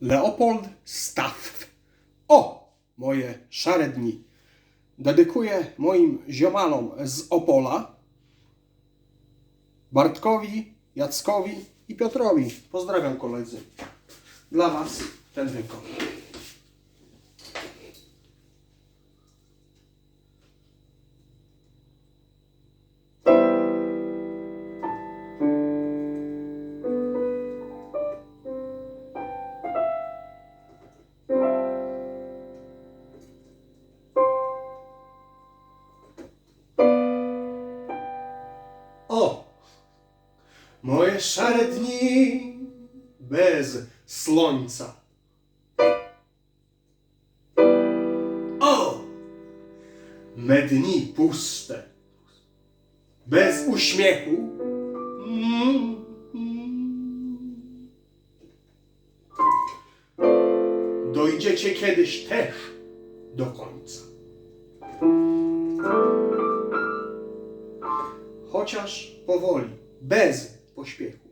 Leopold Staff. O, moje szare dni. Dedykuję moim ziomalom z Opola, Bartkowi, Jackowi i Piotrowi. Pozdrawiam koledzy. Dla Was ten wykon. Moje szare dni bez słońca. O! Me dni puste, bez uśmiechu. Mm. Dojdziecie kiedyś też do końca. chociaż powoli, bez pośpiechu.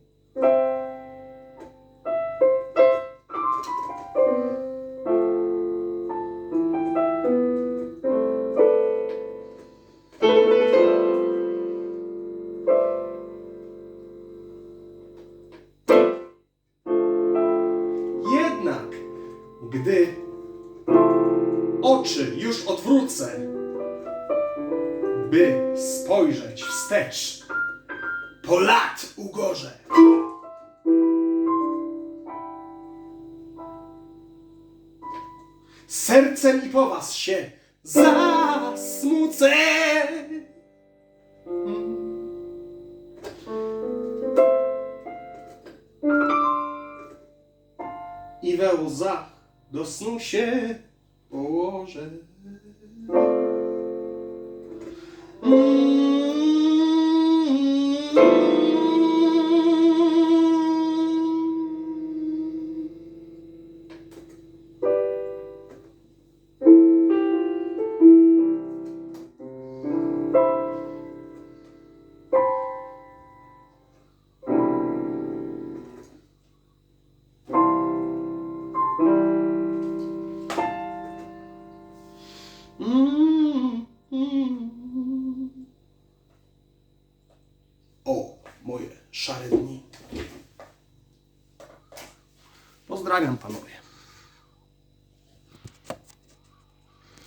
Jednak, gdy oczy już odwrócę, by spojrzeć wstecz po lat ugorze. Sercem i po was się zasmucę. I we łzach do snu się położę. O, moje szare dni. Pozdrawiam panowie.